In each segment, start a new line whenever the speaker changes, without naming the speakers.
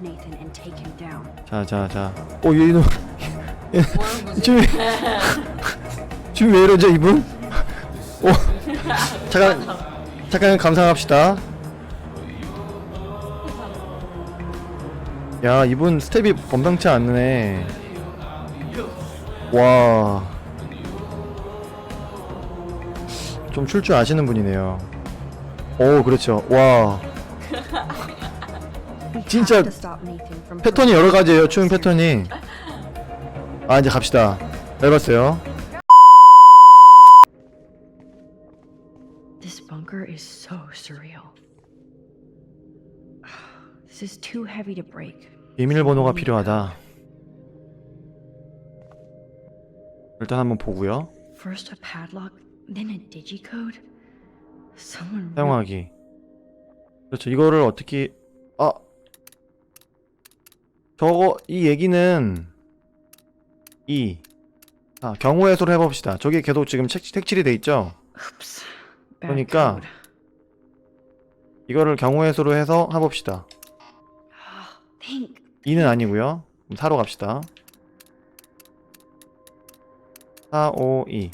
Nathan and take him down.
자, 자, 자. 오, 얘 이놈. 얘, 지금, 지금 왜 이러죠, 이분? 오, 잠깐, 잠깐 감상합시다. 야, 이분 스텝이 범상치 않네. 와. 좀 출 줄 아시는 분이네요. 오, 그렇죠. 와. 진짜 패턴이 여러 가지예요. 춤 패턴이. 아 이제 갑시다. 잘 봤어요.
This bunker is so surreal. This is too heavy to break.
비밀번호가 필요하다. 일단 한번 보고요.
First a padlock, then a digicode.
사용하기. 그렇죠. 이거를 어떻게 아 저거 이 얘기는 이 아, 경우 해소를 해봅시다. 저게 계속 지금 책, 색칠이 돼 있죠.
Bad
그러니까. 이거를 경우 해소로 해서 해봅시다.
Think.
2는 아니고요. 그럼 4로 갑시다. 4, 5, 2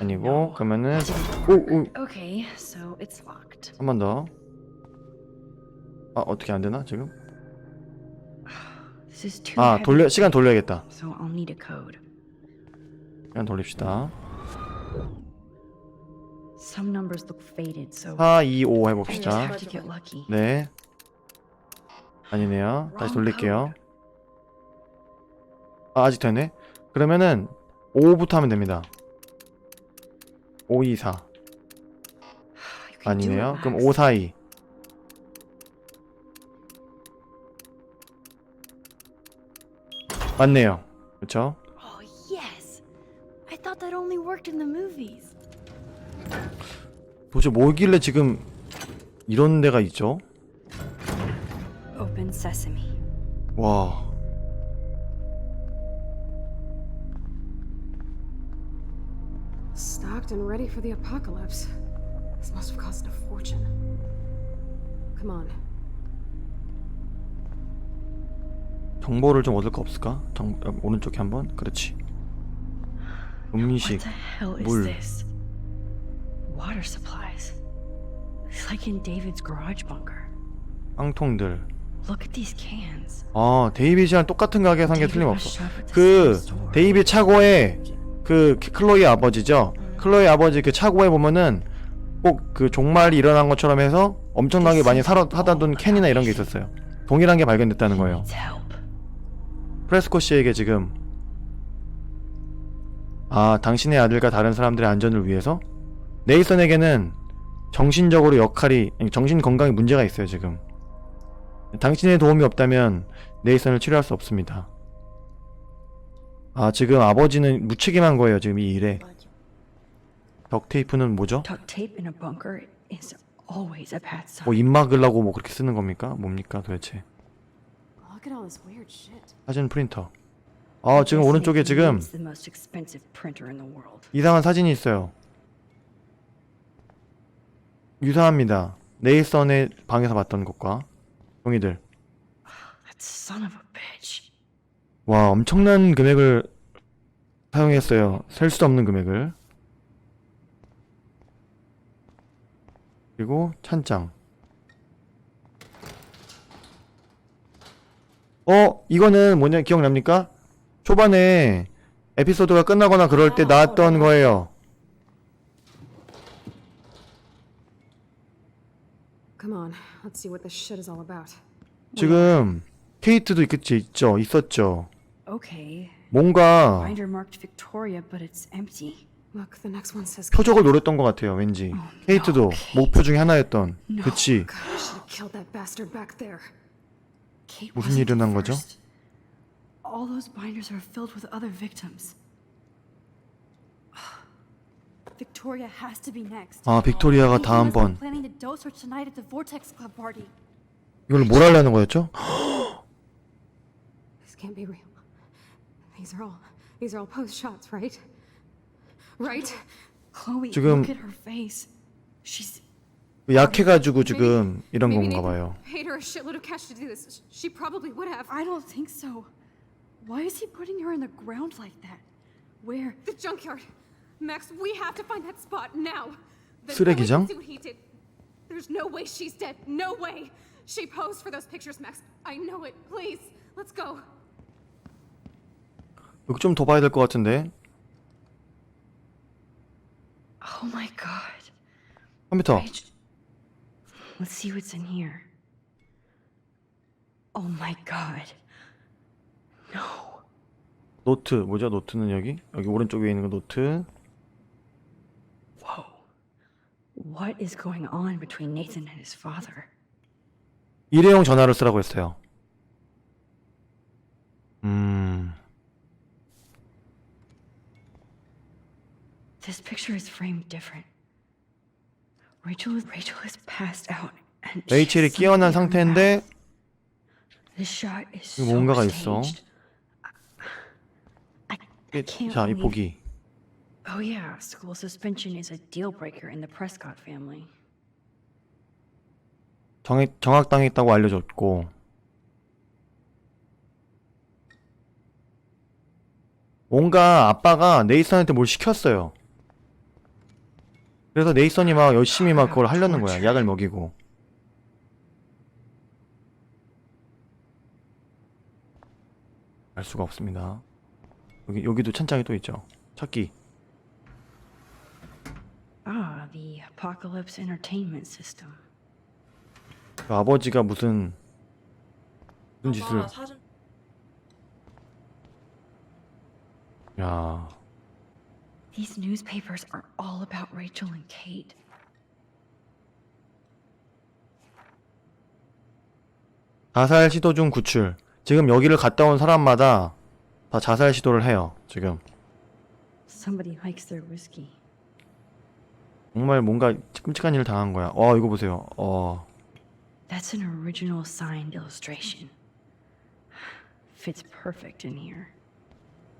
아니고 그러면은 오, 오,
Okay, so it's locked.
한번 더. 아 어떻게 안 되나 지금? 아. 돌려 시간 돌려야겠다. 시간 돌립시다.
Some numbers look faded, so
4, 2, 5
I just
해봅시다. 네. 아니네요. 다시 돌릴게요. 아 아직 되네. 그러면은 5부터 하면 됩니다. 5, 2, 4
You can do it,
아니네요. 그럼
Max.
5, 4, 2 맞네요. 그렇죠?
Oh yes. I thought that only worked in the movies.
도대체 뭐길래 지금 이런 데가 있죠?
Open sesame.
와.
Stocked and ready for the apocalypse. This must have cost a fortune. Come on.
정보를 좀 얻을 거 없을까? 정, 어, 오른쪽에 한번. 그렇지. 음식, 물.
this? Water supplies. It's like in David's garage bunker.
빵통들.
Look at these cans.
아, 데이빗이랑 똑같은 가게 산게
David
틀림없어. 그. 데이빗 차고에 그 클로이 아버지죠. 클로이 아버지 그 차고에 보면은 꼭 그 종말이 일어난 것처럼 해서 엄청나게 많이 사러, 사다 둔 캔이나 이런 게 있었어요. 동일한 게 발견됐다는 거예요. 프레스코 씨에게 지금 아 당신의 아들과 다른 사람들의 안전을 위해서? 네이선에게는 정신적으로 역할이 정신 건강에 문제가 있어요 지금. 당신의 도움이 없다면 네이선을 치료할 수 없습니다. 아 지금 아버지는 무책임한 거예요 지금 이 일에. 덕테이프는 뭐죠? 뭐 입 막으려고 뭐 그렇게 쓰는 겁니까? 뭡니까 도대체 사진 프린터 아 지금 오른쪽에 지금. 이상한 사진이 있어요. 유사합니다. 네이선의 방에서 봤던 것과 종이들. 와 엄청난 금액을 사용했어요. 셀 수도 없는 금액을. 그리고 찬장. 어 이거는 뭐냐 기억납니까? 초반에 에피소드가 끝나거나 그럴 때 나왔던 거예요.
Come on, let's see what this shit is all about.
지금 케이트도 있겠지 있죠 있었죠.
Okay.
뭔가
Binder marked Victoria, but it's empty.
Look, the next one says.
표적을 노렸던 것 같아요 왠지 케이트도 목표 중에 하나였던 그치
God, I should have killed that bastard back there.
무슨 일이
the
거죠?
All those binders are filled with other victims. Victoria has to be next.
아 빅토리아가
be
다음 번
planning to dose her tonight at the Vortex Club party.
이걸 뭘 하려는 거였죠?
This can't be real. These are all. These are all post shots, right? Right?
Chloe,
지금-
look at her face. She's
약해가지고 지금 이런
Maybe
건가
Nathan
봐요.
Paid her a shitload of cash to do this. She probably would have.
I don't think so. Why is he putting her in the ground like that? Where?
The junkyard. Max, we have to find that spot now. Then
쓰레기장?
we can See what he did. There's no way she's dead. No way. She posed for those pictures, Max. I know it. Please, let's go.
여기 좀 더 봐야 될 것 같은데.
Oh my god.
컴퓨터.
Rach. Let's see what's in here. Oh my god. No.
노트 뭐죠? 노트는 여기? 여기 오른쪽 위에 있는 거 노트.
Whoa. What is going on between Nathan and his father?
일회용 전화를 쓰라고 했어요. 음.
This picture is framed different.
레이첼이 깨어난 상태인데
mouth. This shot is
여기
so
뭔가가 있어. 자, 이
believe-
보기.
Oh yeah, school suspension is a deal breaker in the Prescott family.
정액, 정학당했다고 알려줬고. 뭔가 아빠가 네이선한테 뭘 시켰어요. 그래서 네이선이 막 열심히 막 그걸 하려는 거야. 약을 먹이고. 알 수가 없습니다. 여기 여기도 찬장이 또 있죠. 찾기.
Ah, the Apocalypse Entertainment System.
그 아버지가 무슨 무슨 짓을
사진
야
These newspapers are all about Rachel and Kate.
자살 시도 중 구출. 지금 여기를 갔다 온 사람마다 다 자살 시도를 해요. 지금
Somebody hikes their whiskey.
정말 뭔가 끔찍한 일을 당한 거야. 어 이거 보세요. 어
That's an original signed illustration. Fits perfect in here.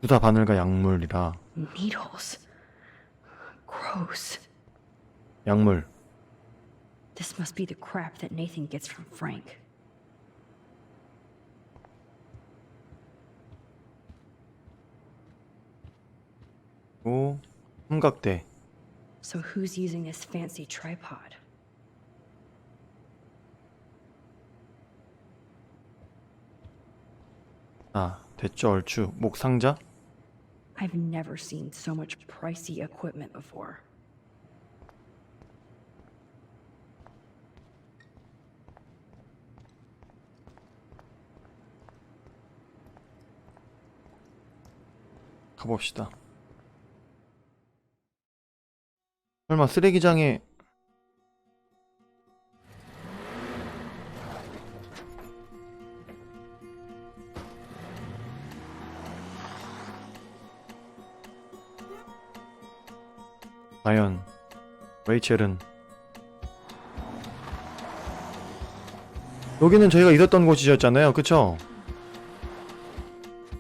주사 바늘과 약물이라
Needles. Gross.
약물.
This must be the crap that Nathan gets from Frank.
오 삼각대.
So who's using this fancy tripod?
아 됐죠 얼추 목 상자.
I've never seen so much pricey equipment before.
가봅시다. 설마 쓰레기장에 과연 레이첼은 여기는 저희가 있었던 곳이었잖아요 그쵸?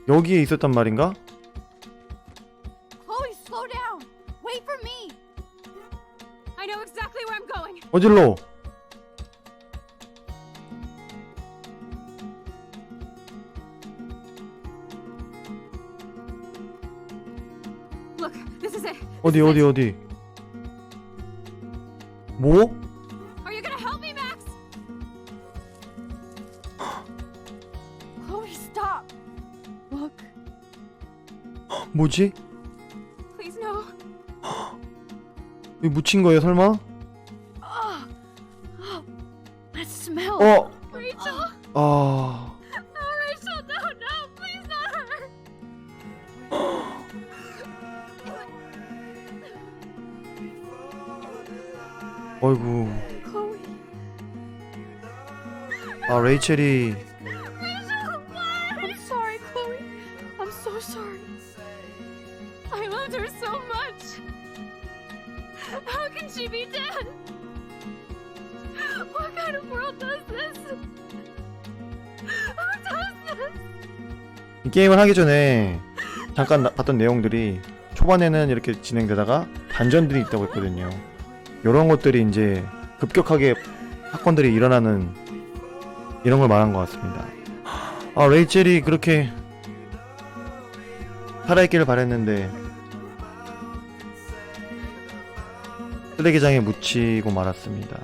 여기에 있었단 말인가?
It.
어디 어디 어디?
Look,
뭐지? 여기 묻힌 거예요 설마? 어? 아...
Who does this?
이 게임을 하기 전에 잠깐 나- 봤던 내용들이 초반에는 이렇게 진행되다가 반전들이 있다고 했거든요. 요런 것들이 이제 급격하게 사건들이 일어나는 이런 걸 말한 것 같습니다. 아 레이첼이 그렇게 살아있기를 바랬는데 쓰레기장에 묻히고 말았습니다.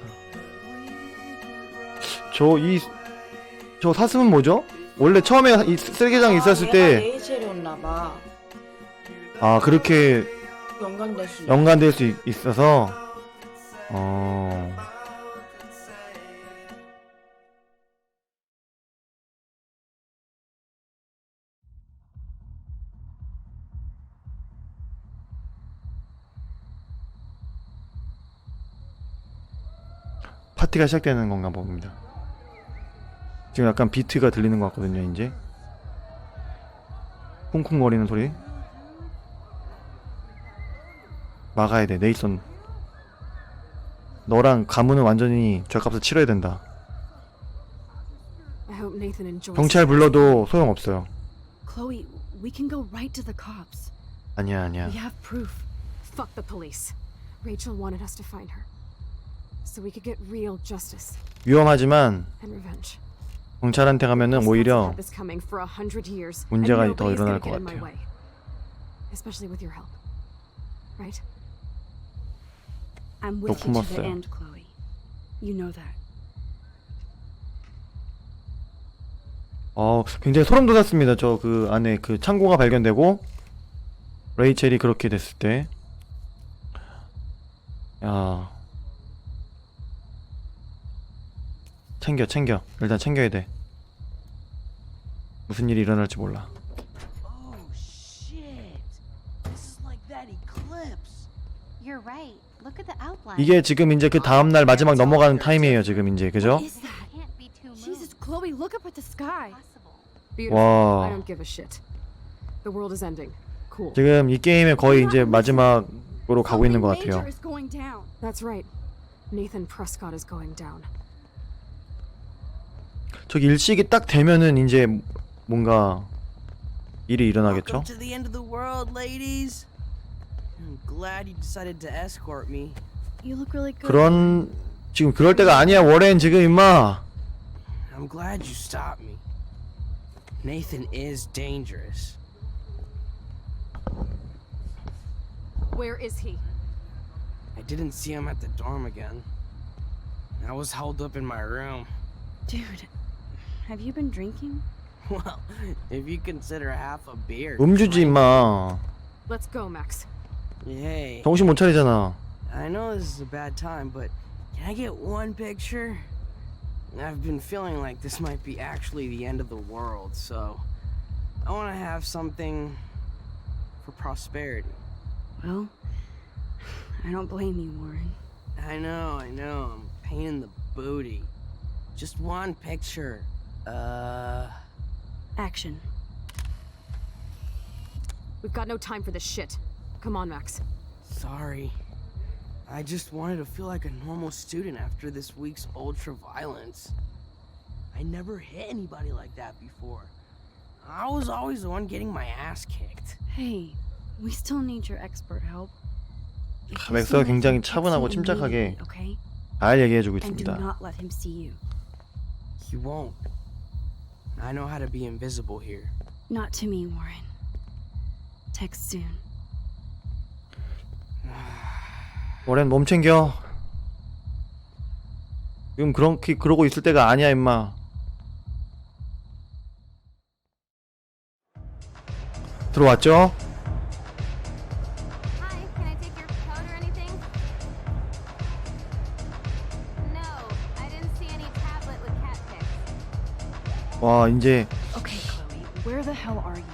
저 이 저 사슴은 뭐죠? 원래 처음에 이 쓰레기장에 있었을 때
레이첼이었나 봐.
아 그렇게
연관될 수. 있-
연관될 수 있, 있어서 어 파티가 시작되는 건가 봅니다. 지금 약간 비트가 들리는 것 같거든요, 이제. 쿵쿵거리는 소리. 막아야 돼, 네이선. 너랑 가문은 완전히 절값을 치러야 된다. 경찰 불러도 소용없어요.
Chloe, we can go right to the cops.
아니야, 아니야.
We have proof. Fuck the police. Rachel wanted us to find her, so we could get real justice
위험하지만
and revenge.
경찰한테 가면은 오히려
had this coming for a hundred years,
문제가
and
더
nobody's
일어날
get
것
in my
같아요.
way. Especially with your help, right?
I'm with you to
고맙어요.
the end, Chloe. You know that.
어 굉장히 소름 돋았습니다. 저 그 안에 그 창고가 발견되고 레이첼이 그렇게 됐을 때, 야 챙겨 챙겨 일단 챙겨야 돼. 무슨 일이 일어날지 몰라.
Oh.
이게 지금 이제 그 다음 날 마지막 넘어가는 타임이에요. 지금 이제 그죠?
Cool.
지금 이 게임의 거의 이제 마지막으로 가고 있는 것 같아요. 저기 일식이 딱 되면은 이제 뭔가 일이 일어나겠죠?
Welcome to the end of the world, ladies. I'm glad you decided to escort me.
You look really good.
그런 지금 그럴 때가 아니야 워렌 지금 임마
I'm glad you stopped me. Nathan is dangerous.
Where is he?
I didn't see him at the dorm again. I was held up in my room.
Dude, have you been drinking?
Well, if you consider half a beer.
음주지 임마
Let's go, Max.
Hey,
정신 못 차리잖아
I know this is a bad time, but can I get one picture? I've been feeling like this might be actually the end of the world, so I want to have something for prosperity.
Well, I don't blame you, Warren.
I know, I know, I'm a pain in the booty. Just one picture. Uh,
Action.
We've got no time for this shit. Come on, Max.
sorry. I just wanted to feel like a normal student after this week's ultra violence. I never hit anybody like that before. I was always the one getting my ass kicked.
Hey, we still need your expert help. You
아,
just
맥스가
need to
굉장히
fix
차분하고
him
침착하게
immediately, Okay?
잘 얘기해주고
And do
있습니다
not let him see you.
He won't. I know how to be invisible here.
Not to me, Warren. Text soon.
워렌 몸 챙겨 지금 그렇게 그러고 있을 때가 아니야 임마 들어왔죠? 와 이제
Okay, Chloe, where the hell are you?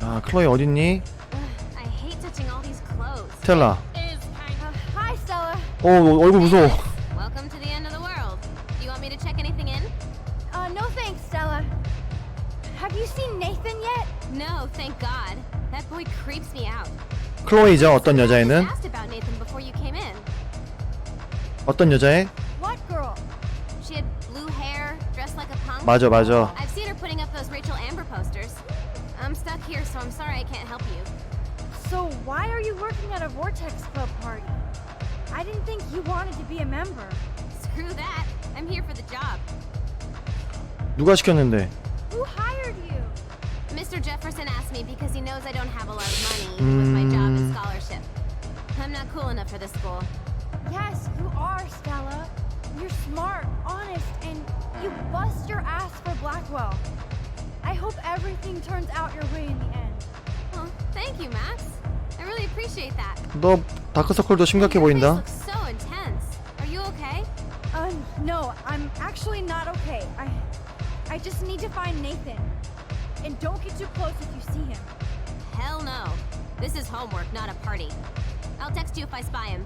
아 클로이 어딨니?
Ugh, I hate touching all these clothes.
스텔라
Is kind of. hi, Stella.
어 얼굴 무서워
Welcome to the end of the world. Do you want me to check anything in?
Uh, no thanks, Stella. Have you seen Nathan yet?
No, thank God. That boy creeps me out.
클로이죠 어떤
I
여자애는?
asked about Nathan before you came in.
어떤 여자애?
punk.
맞아 맞아
I've seen her putting up those Rachel Amber posters. I'm stuck here, so I'm sorry I can't help you.
So why are you working at a Vortex Club party? I didn't think you wanted to be a member.
Screw that. I'm here for the job.
누가 시켰는데?
Who hired you?
Mr. Jefferson asked me because he knows I don't have a lot of money with my job and scholarship. I'm not cool enough for this school.
Yes, you are, Stella. You're smart, honest, and you bust your ass for Blackwell. I hope everything turns out your way in the end.
Well, thank you, Max. I really appreciate that.
너 다크서클도 심각해
Your face
보인다.
looks so intense. Are you okay?
Uh, no, I'm actually not okay. I, I just need to find Nathan. And don't get too close if you see him.
Hell no. This is homework, not a party. I'll text you if I spy him.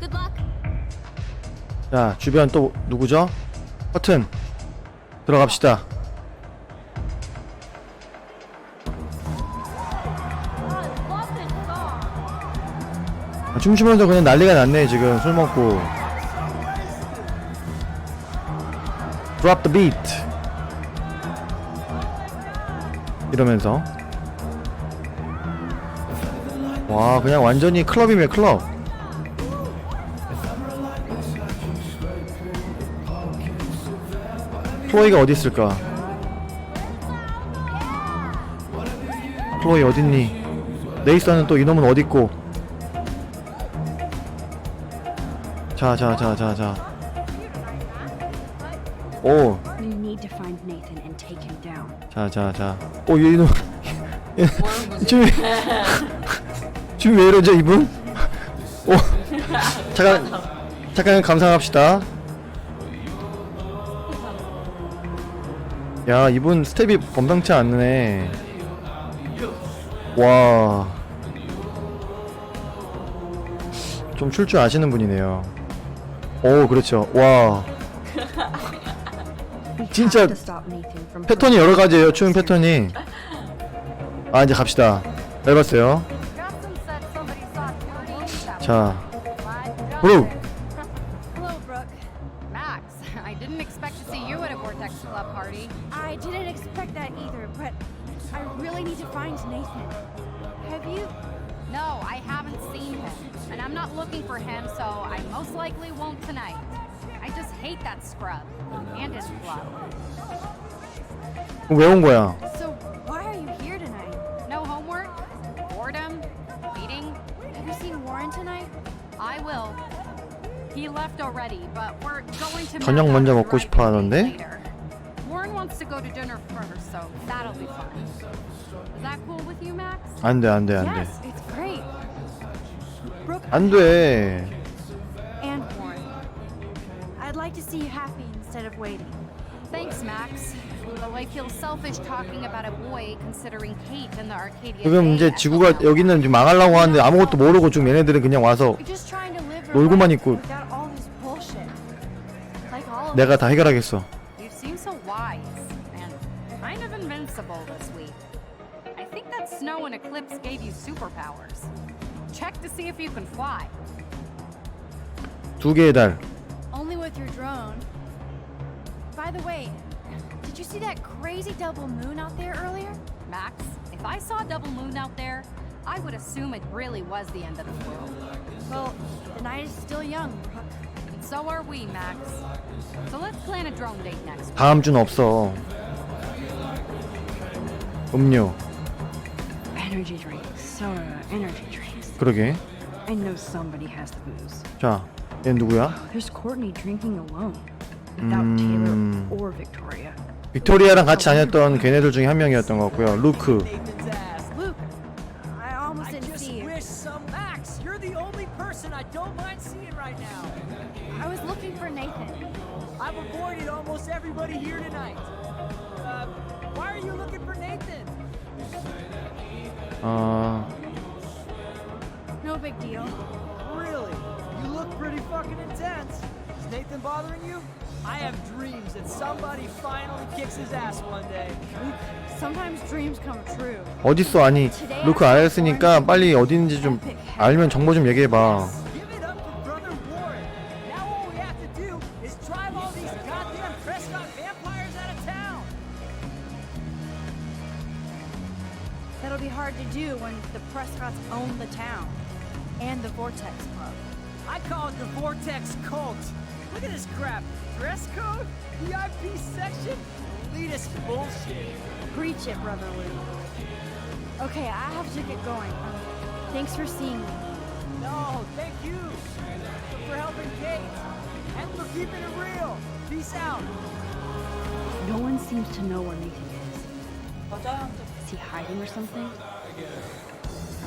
Good luck.
자, 주변 또 누구죠? 허튼. 들어갑시다. 아, 춤추면서 그냥 난리가 났네, 지금. 술 먹고. Drop the beat. 이러면서. 와, 그냥 완전히 클럽이네, 클럽. 클로이가 어디 있을까? 클로이 어딨니? 네이선은 또 이놈은 어딨고? 자, 자, 자, 자, 자. 오. 자, 자, 자. 오, 얘 이놈. 지금 지금 왜 이러죠, 이분? 오, 잠깐, 잠깐 감상합시다. 야, 이분 스텝이 범상치 않네. 와. 좀 출 줄 아시는 분이네요. 오, 그렇죠. 와. 진짜 패턴이 여러 가지예요. 춤 패턴이. 아, 이제 갑시다. 얇았어요. 자, 브루.
Club party.
I didn't expect that either, but I really need to find Nathan. Have you?
No, I haven't seen him. And I'm not looking for him, so I most likely won't tonight. I just hate that scrub. And his club.
왜 온 거야?
So, why are you here tonight?
No homework? Boredom? Meeting?
Have you seen Warren tonight?
I will. He left already, but we're going to
저녁
Mount
먼저
Honor
먹고
right
싶어
a bit
하던데?
wants to go to dinner first, so that'll be fun. Is that cool with you, Max?
안 돼, 안 돼, 안 돼.
Yes, it's great. Brooke
안 돼.
and Warren. I'd like to see you happy instead of waiting.
Thanks, Max. Though I feel selfish talking about a boy considering Kate in the Arcadia.
지금
Bay
이제
as
지구가
well.
여기는 지금 망하려고 하는데 아무것도 모르고 지금 얘네들은 그냥 와서
You're just trying to live your
놀고만
life
있고.
without all this bullshit. Like all of
내가 다 해결하겠어.
eclipse gave you superpowers. Check to see if you can fly.
두 개의 달.
Only with your drone. By the way, did you see that crazy double moon out there earlier?
Max, if I saw a double moon out there, I would assume it really was the end of the world.
Well, the night is still young, Brooke.
And so are we, Max. So let's plan a drone date next week.
다음 주는 없어. 음료.
Energy drinks, soda, energy drinks.
그러게.
I know somebody has the booze.
자, 얘 누구야?
There's Courtney drinking alone, without
Mm.
Taylor or Victoria.
빅토리아랑 같이 다녔던 걔네들 중에 한 명이었던 것 같고요. 루크. 어,
No big deal.
Really? You look pretty fucking intense. Is Nathan bothering you? I have dreams that somebody finally kicks his ass one day.
Sometimes dreams come true.
어딨어? 아니, 루크 알았으니까 빨리 어디 있는지 좀 알면 정보 좀 얘기해봐.
the Vortex Club.
I call it the Vortex Cult. Look at this crap. Dress code? VIP section? Elitist bullshit.
Preach it, Brother Lou. Okay, I have to get going. Thanks for seeing me.
No, thank you for helping Kate and for keeping it real. Peace out.
No one seems to know where Nathan is. Is he hiding or something?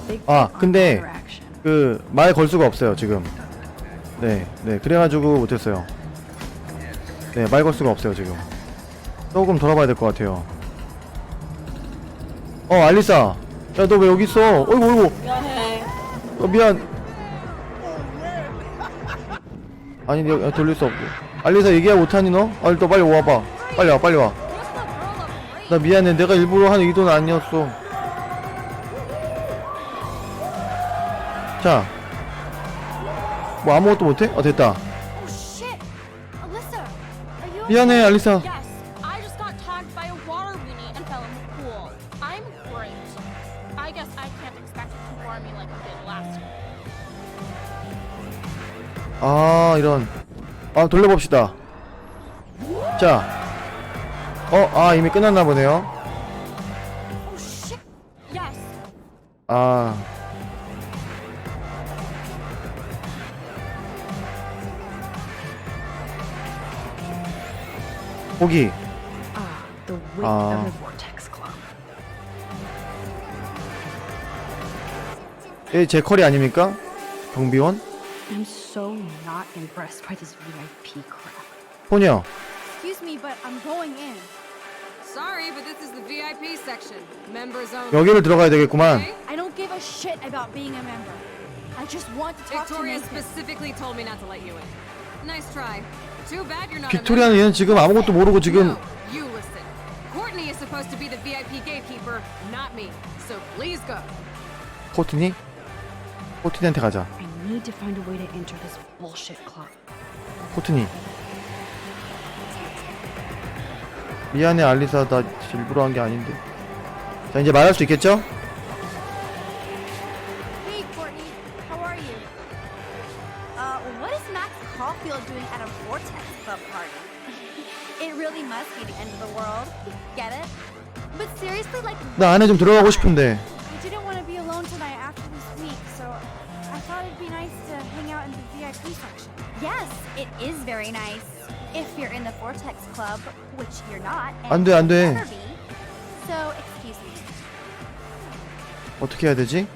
Big ah,
근데 그 말 걸 수가 없어요 지금. 네, 네 그래가지고 못했어요. 네, 말 걸 수가 없어요 지금. 조금 돌아봐야 될 것 같아요. 어, 알리사. 야, 너 왜 여기 있어? 어이구, 어이구.
미안해.
어, 미안. 아니, 내가 돌릴 수 없고. 알리사 얘기야 못하니 너? 아니, 너 빨리 와봐. 빨리 와, 빨리 와. 나 미안해. 내가 일부러 한 의도는 아니었어. 자. 뭐 아무것도 못해? 어, 됐다.
Oh
미안해, 알리사. 아, 이런. 아, 돌려봅시다. 자. 어, 아, 이미 끝났나 보네요. 보기.
Ah, the wit
Ah.
of the Vortex Club.
예, 제 컬이 아닙니까? 경비원?
I'm so not impressed by this VIP crap.
소녀.
Excuse me, but I'm going in.
Sorry, but this is the VIP section. Members only.
여기를 들어가야 되겠구만.
Okay?
I don't give a shit about being a member. I just want to talk
Victoria
to Nathan.
specifically told me not to let you in. Nice try. Too bad you're not a
빅토리아는. 얘는 지금 아무것도 모르고 지금. 코트니? 코트니한테 가자. 코트니. 미안해 알리사 나 일부러 한 게 아닌데. 자 이제 말할 수 있겠죠?
it really must be the end of the world. Get it? But seriously, like,
나 안에 좀 들어가고 싶은데.
I didn't want to be alone tonight after this week, so I thought it'd be nice to hang out in the VIP section. Yes, it is very nice. If you're in the Vortex Club, which you're not, and
안 돼, 안 돼.
you'll never be. So, excuse me.
어떻게 해야 되지?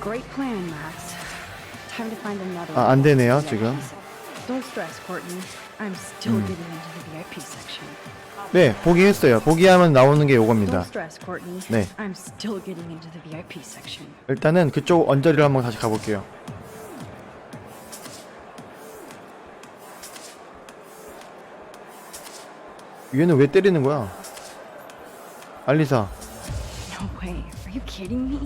Great plan, Max. Time to find another.
아, 안 되네요, 지금.
Don't stress, Courtney. I'm still getting into the VIP section.
네, 보기했어요. 보기하면 나오는 게
Don't
요겁니다.
stress, Courtney.
네.
I'm still getting into the VIP section.
일단은 그쪽 언저리를 한번 다시 가볼게요. 얘는 왜 때리는 거야? 알리사,
No way. Are you kidding me?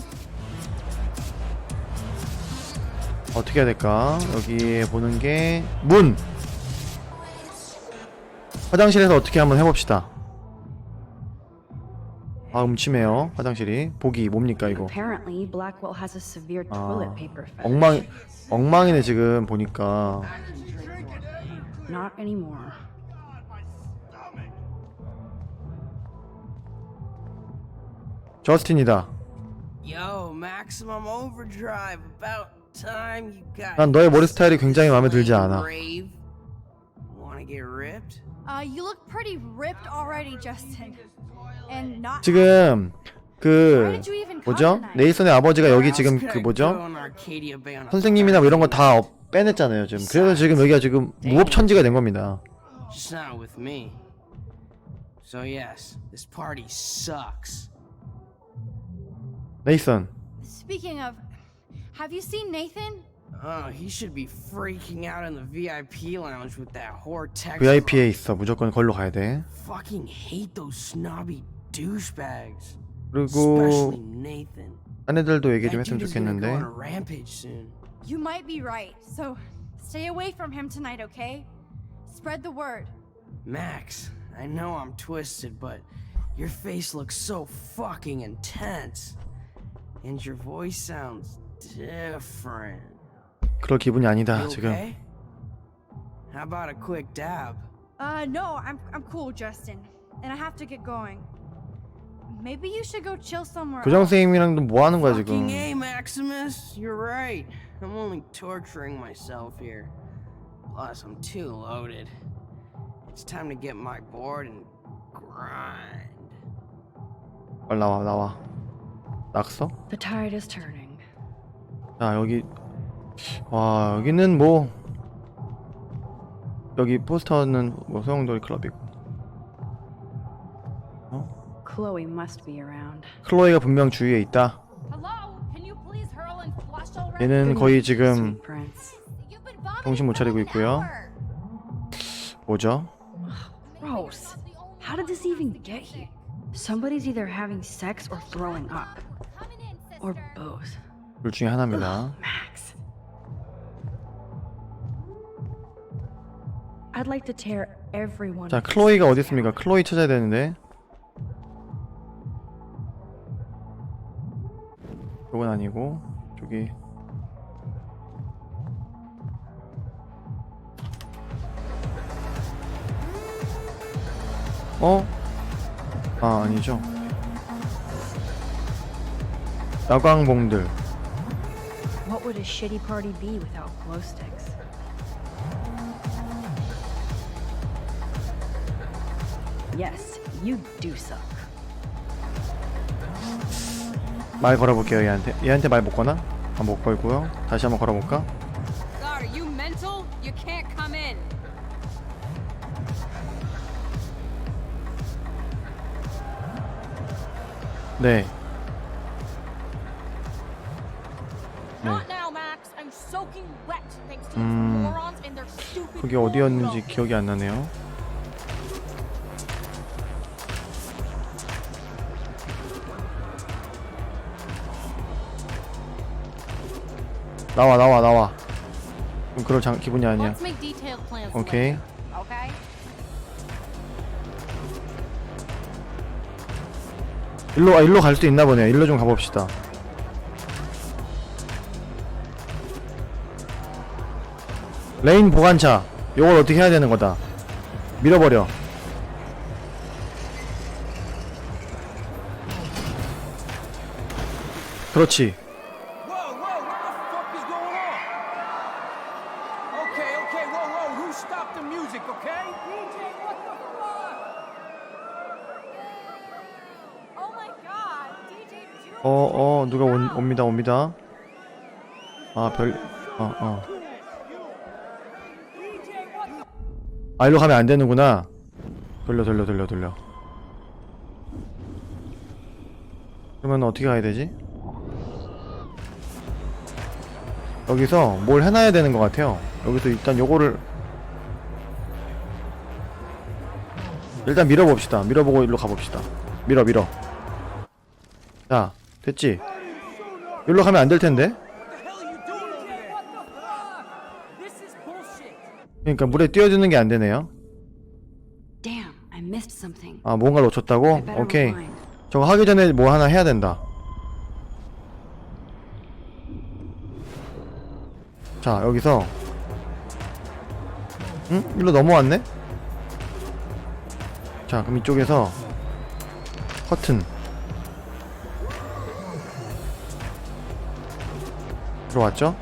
어떻게 해야 될까? 여기 보는 게 문. 화장실에서 어떻게 한번 해봅시다. 아 음침해요. 화장실이. 보기 뭡니까 이거? 아. 엉망 엉망이네 지금 보니까. 저스틴이다.
Yo, maximum overdrive. About.
난 너의 머리 스타일이 굉장히 마음에 들지 않아.
Brave. Wanna get ripped?
Uh, you look pretty ripped already, Justin. And not.
지금 그 뭐죠? 네이선의 아버지가 여기 지금 그
I
뭐죠? 선생님이나 뭐 이런 거 다 빼냈잖아요 지금. 그래서 지금 여기가 지금 무법천지가 된 겁니다.
Just not with me. So yes, this party sucks.
네이선.
Speaking of, have you seen Nathan?
Oh, he should be freaking out in the VIP lounge with that whore Texas.
VIP에 있어. 무조건 걸로 가야 돼.
Fucking hate those snobby douchebags.
그리고
Especially Nathan.
딴 애들도 얘기 좀
That
했으면
dude is gonna go
좋겠는데.
on a rampage soon.
You might be right. So, stay away from him tonight, okay? Spread the word.
Max, I know I'm twisted, but your face looks so fucking intense. And your voice sounds different.
그럴 기분이 아니다
You
지금
okay? How about a quick dab?
Uh, no, I'm I'm cool, Justin, and I have to get going. Maybe you should go chill somewhere.
교장
else.
선생님이랑도 뭐 하는 거야 지금
Fucking A, Maximus. You're right. I'm only torturing myself here. Plus, I'm too loaded. It's time to get my board and grind.
빨리 나와 나와 낙서?
The tide is turning.
자 여기 와 여기는 뭐 여기 포스터는 뭐 소용돌이 클럽이고
Chloe must be around.
클로이가 분명 주위에 있다
Hello? Can you please hurl and flush already?
얘는 거의 지금
Sweet prince.
You've been vomiting
정신 못
for
차리고
an
있고요.
hour.
뭐죠?
Gross. How did this even get here? Somebody's either having sex or throwing up.
Coming in,
Or
sister.
both.
둘 중에 하나입니다
Max. I'd like to tear everyone.
자 클로이가 어디 있습니까? 클로이 찾아야 되는데 이건 아니고 저기 어? 아 아니죠 야광봉들
would a shitty party be without glow sticks? Yes, you do suck.
말 걸어볼게요 얘한테 얘한테 말 못 거나? 아, 못 걸고요 다시 한번 걸어볼까?
God, are you mental? You can't come in.
네 네. 그게 어디였는지. 기억이 안 나네요. 나와 나와 나와. 좀 그럴 장, 기분이 아니야.
Let's make detailed plans
오케이? 일로 아, 일로 갈수 있나 보네요. 일로 좀 가봅시다. 레인 보관차 요걸 어떻게 해야 되는 거다 밀어버려 그렇지
Whoa, whoa, what the fuck is going on? Okay, okay, whoa, whoa, who stopped the music, okay? DJ, what the fuck?
Oh my God, DJ, do
어, 어, 누가 온, 옵니다, 옵니다. 아, 별, 어, 어. 아, 일로 가면 안 되는구나. 돌려, 돌려, 돌려, 돌려. 그러면 어떻게 가야 되지? 여기서 뭘 해놔야 되는 것 같아요. 여기서 일단 요거를 일단 밀어봅시다. 밀어보고 일로 가봅시다. 밀어, 밀어. 자, 됐지? 여기로 가면 안 될 텐데?
What the hell are you doing over there? What the fuck? This is bullshit.
그러니까 물에 뛰어드는 게 안 되네요.
Damn, I missed something.
아, 뭔가 놓쳤다고? 오케이. 저거 하기 전에 뭐 하나 해야 된다. 자, 여기서 응? 일로 넘어왔네? 자, 그럼 이쪽에서 커튼 들어왔죠?